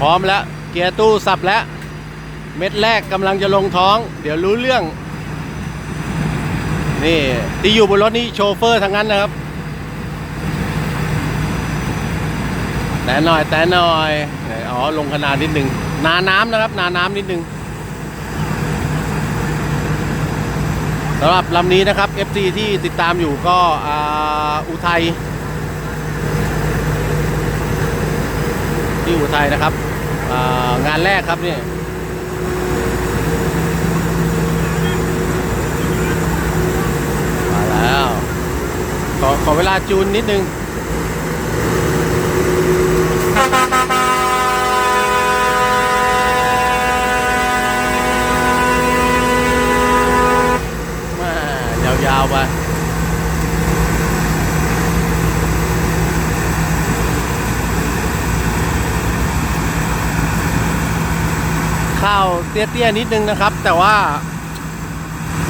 พร้อมแล้ว เกียร์ตู้สับแล้ว เม็ดแรกกำลังจะลงท้อง เดี๋ยวรู้เรื่อง นี่ที่อยู่บนรถนี่โชเฟอร์ทั้งนั้นนะครับ แต่หน่อยแต่หน่อยอ๋อลงขนาดนิดหนึ่งนาน้ำนะครับ นาน้ำนิดหนึ่งสำหรับลำนี้นะครับ FC ที่ติดตามอยู่ก็ออุทัย ที่อุทัยนะครับงานแรกครับนี่มาแล้วขอขอเวลาจูนนิดนึงมา ยาวๆไป ข้าวเตี้ยๆนิดนึงนะครับ แต่ว่า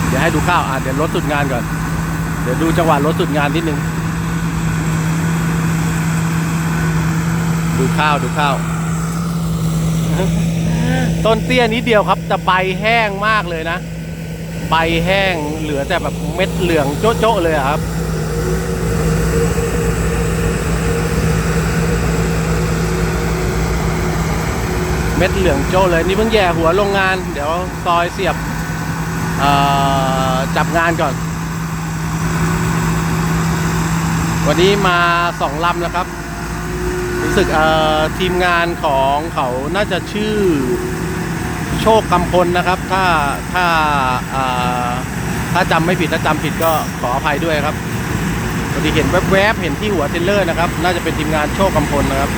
เดี๋ยวให้ดูข้าวอะเดี๋ยวลดสุดงานก่อน เดี๋ยวดูจังหวะลดสุดงานนิดนึง ดูข้าวดูข้าว ต้นเตี้ยนิดเดียวครับ แต่ใบแห้งมากเลยนะ ใบแห้งเหลือแต่แบบเม็ดเหลืองโจ๊ะๆเลยครับ เม็ดเหลืองโจ้เลยนี่เพิ่งแย่หัวโรงงาน เดี๋ยวซอยเสียบจับงานก่อน วันนี้มาสองลำแล้วครับ รู้สึกทีมงานของเขาน่าจะชื่อโชคกำพลนะครับ ถ้าถ้าถ้าจำไม่ผิดถ้าจำผิดก็ขออภัยด้วยครับพอดีเห็นแวบๆเห็นที่หัวเทรลเลอร์นะครับ น่าจะเป็นทีมงานโชคกำพลนะครับ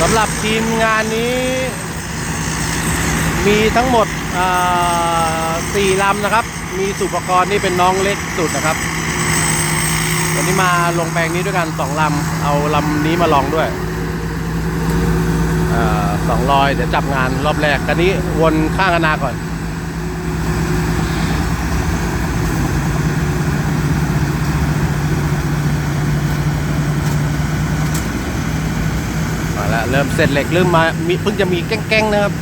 สำหรับทีมงานนี้ มีทั้งหมดสี่ลำนะครับ มีสุปกรณ์นี่เป็นน้องเล็กสุดนะครับ วันนี้มาลงแปลงนี้ด้วยกันสองลำเอาลำนี้มาลองด้วยสองลอยเดี๋ยวจับงานรอบแรกกันนี้วนข้างอนาก่อน มาแล้ว เริ่มเสร็จเหล็กเริ่มมามีเพิ่งจะมีแก้งๆนะครับ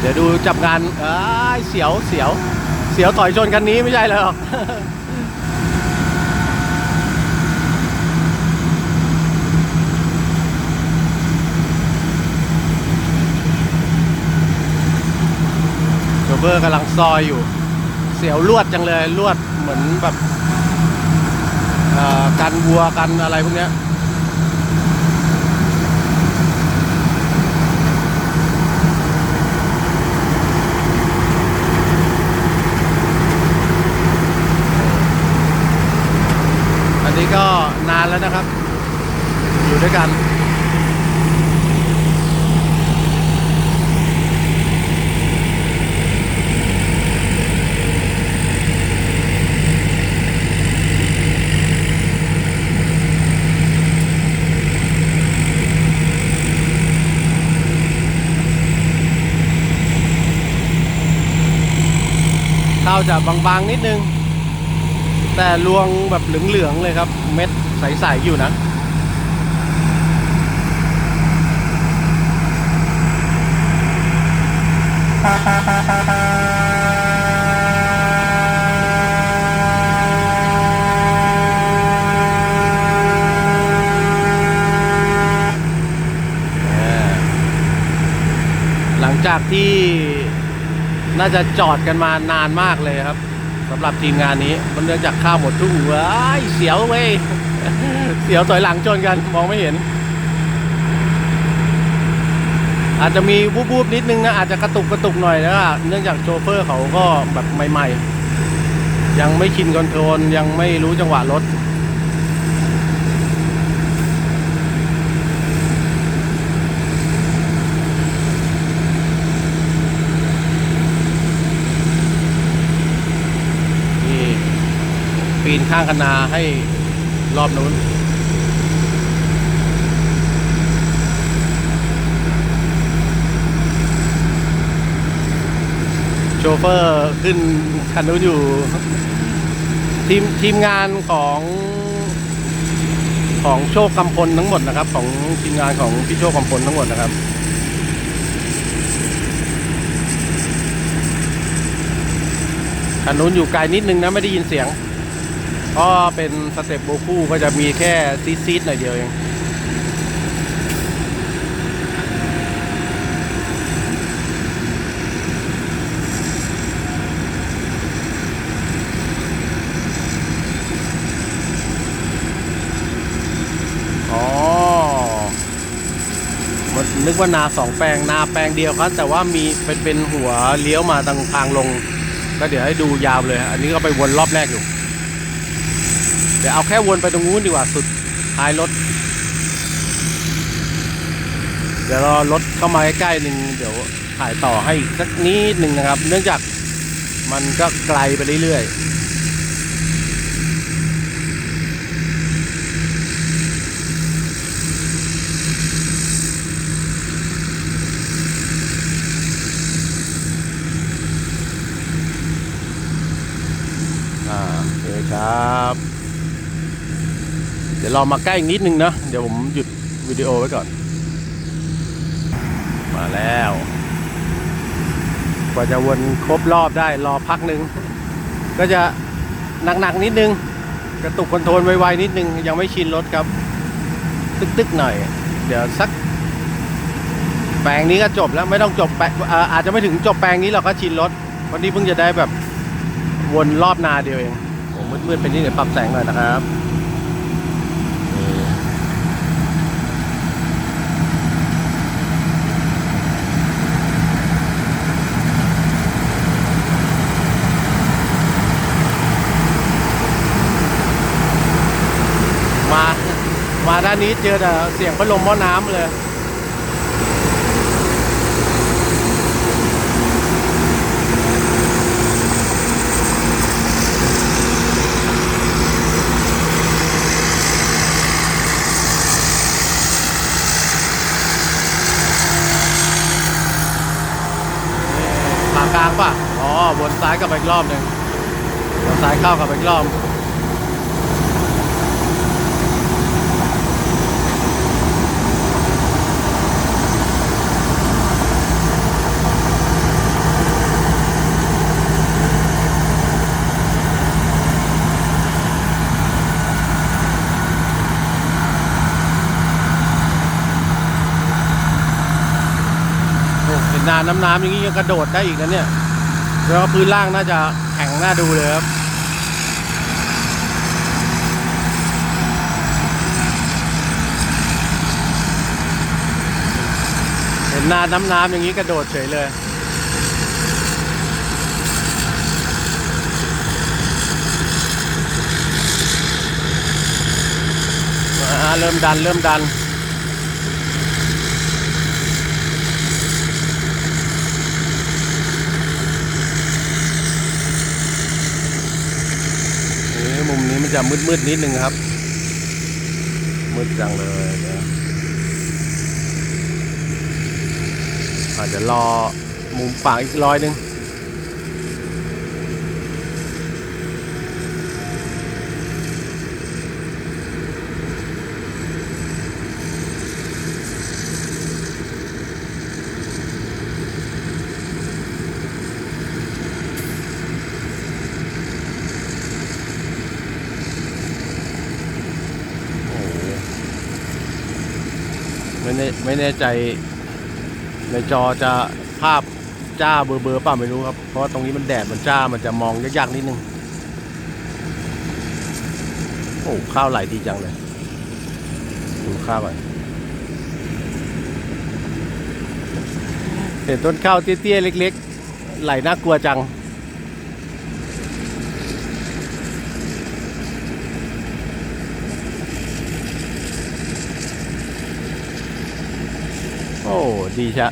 เดี๋ยวดูจับงานอ้ายเสียวเสียวเสียวถอยชนคันนี้ไม่ใช่เลยหรอกโชเฟอร์กำลังซอยอยู่ เสียวลวดจังเลยลวดเหมือนแบบกันวัวกันอะไรพวกเนี้ยอันนี้ก็นานแล้วนะครับ อยู่ด้วยกัน จะบางๆนิดนึง แต่รวงแบบเหลืองๆเลยครับ เม็ดใสๆอยู่นะหลังจากที่ น่าจะจอดกันมานานมากเลยครับสำหรับทีมงานนี้มันเนื่องจากข้าวหมดทุ่งเว้ยเสียวเว้ยเสียวถอยหลังชนกันมองไม่เห็น อาจจะมีบูบๆนิดนึงนะอาจจะกระตุกกระตุกหน่อยนะเนื่องจากโชเฟอร์เขาก็แบบใหม่ๆ ยังไม่ชินคอนโทรลยังไม่รู้จังหวะรถ นี่ เปีนข้างคนาให้รอบนู้นโชเฟอร์ขึ้นคันนู้นอยู่ ทีมทีมงานของของโชคกำพลทั้งหมดนะครับ ของทีมงานของพี่โชคกำพลทั้งหมดนะครับคันนู้นอยู่ไกลนิดนึงนะไม่ได้ยินเสียง เพราะเป็นสเต็ปโบคู่ก็จะมีแค่ซีดซีดๆหน่อยเดียวเองอ๋อนนึกว่านาสองแปลงนาแปลงเดียวครับ แต่ว่ามีเป็นเป็นหัวเลี้ยวมาทางทางลง ก็เดี๋ยวให้ดูยาวเลย อันนี้ก็ไปวนรอบแรกอยู่ เดี๋ยวเอาแค่วนไปตรงนู้นดีกว่าสุดท้ายรถ เดี๋ยวรอรถเข้ามาใกล้ๆหนึ่งเดี๋ยวถ่ายต่อให้อีกสักนิดหนึ่งนะครับ เนื่องจากมันก็ไกลไปเรื่อยๆโอเคครับ เดี๋ยวเรามาใกล้อีกนิดนึงนะ เดี๋ยวผมหยุดวิดีโอไว้ก่อน มาแล้ว กว่าจะวนครบรอบได้รอพักหนึ่งก็จะหนักๆนิดนึง กระตุกคอนโทรลไวๆนิดนึง ยังไม่ชินรถครับ ตึกๆหน่อย เดี๋ยวสัก แปลงนี้ก็จบแล้วไม่ต้องจบแปลงเอ่อาจจะไม่ถึงจบแปลงนี้เราก็ชินรถวันนี้เพิ่งจะได้แบบวนรอบนาเดียวเองโอ้มืดๆเป็นนี่เดี๋ยวปรับแสงหน่อยนะครับนี่มา มา ด้านนี้เจอแต่เสียงพัดลมหม้อน้ำเลยขากลางป่ะ อ๋อวนซ้ายกลับไปอีกรอบหนึ่งวนซ้ายเข้ากลับไปอีกรอบาน้ำน้ำอย่างนี้ยังกระโดดได้อีกนะเนี่ยแล้วพื้นล่างน่าจะแข็งน่าดูเลยครับเห็นนานน้ำน้ำอย่างนี้กระโดดเฉยเลยเริ่มดันเริ่มดัน นี้จะมืดๆนิดนึงครับ มืดจังเลยอาจจะรอมุมปากอีกร้อยหนึง แน่ไม่แน่ใจ ในจอจะภาพจ้าเบอร์เบอร์ป่ะไม่รู้ครับ เพราะว่าตรงนี้มันแดดมันจ้ามันจะมองยากๆนิดนึง โอ้ข้าวไหลดีจังเลยดูข้าวไปเห็นต้นข้าวเตี้ยๆเล็ก ๆ ไหลน่ากลัวจัง โอ้ ดีชะ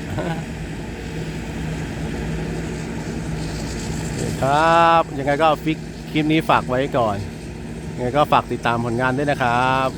คครับ ยังไงก็ฟิกคลิปนี้ฝากไว้ก่อน ยังไงก็ฝากติดตามผลงานด้วยนะครับ